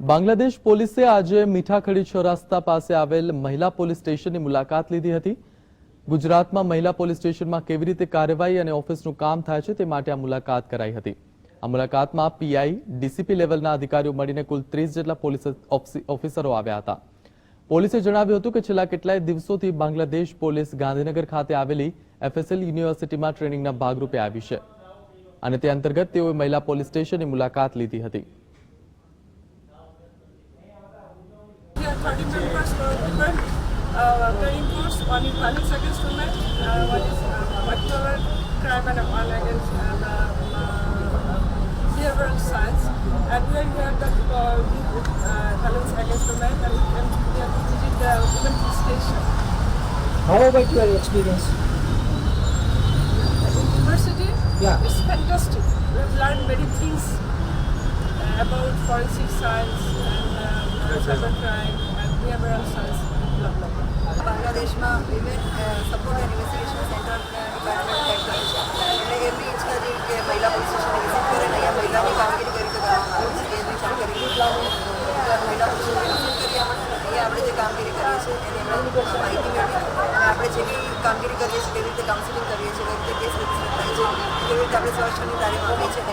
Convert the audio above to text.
બાંગ્લાદેશ પોલીસે આજે મીઠાખડી ચોરાસ્તા પાસે આવેલ મહિલા પોલીસ સ્ટેશનની મુલાકાત લીધી હતી. ગુજરાતમાં મહિલા પોલીસ સ્ટેશનમાં કેવી રીતે કાર્યવાહી અને ઓફિસનું કામ થાય છે તે માટે આ મુલાકાત કરાઈ હતી. આ મુલાકાતમાં પીઆઈ, ડીસીપી લેવલના અધિકારીઓ મળીને કુલ ત્રીસ જેટલા પોલીસ ઓફિસરો આવ્યા હતા. પોલીસે જણાવ્યું હતું કે છેલ્લા કેટલાય દિવસોથી બાંગ્લાદેશ પોલીસ ગાંધીનગર ખાતે આવેલી એફએસએલ યુનિવર્સિટીમાં ટ્રેનિંગના ભાગરૂપે આવી છે. અને તે અંતર્ગત તેઓએ મહિલા પોલીસ સ્ટેશનની મુલાકાત લીધી હતી. 30 members for different uh, course. One is violence against women, uh, one is uh, particular crime and one against uh, the, uh, behavioral science. And we that uh, with, uh, violence against women and we, can, have to visit the women police station. How about your experience? At university, Yeah. it's fantastic. We have learned many things uh, about forensic science and uh, cybercrime blah. બાંગ્લાદેશમાં women support and centre department છે. એટલે એમની ઈચ્છા કે મહિલા police મહિલાની કામગીરી કરી કરવામાં આવે છે મહિલા પોલીસ સ્ટેશન કરી અહીંયા આપણે જે કામગીરી કરીએ છીએ, એની માહિતી મેળવી. આપણે જેવી કામગીરી કરીએ છીએ, કેવી રીતે કાઉન્સિલિંગ કરીએ છીએ, કેવી રીતે કેસ રજિસ્ટર થાય છે, કેવી રીતે આપણે સ્વચ્છની તારીખ આપીએ છીએ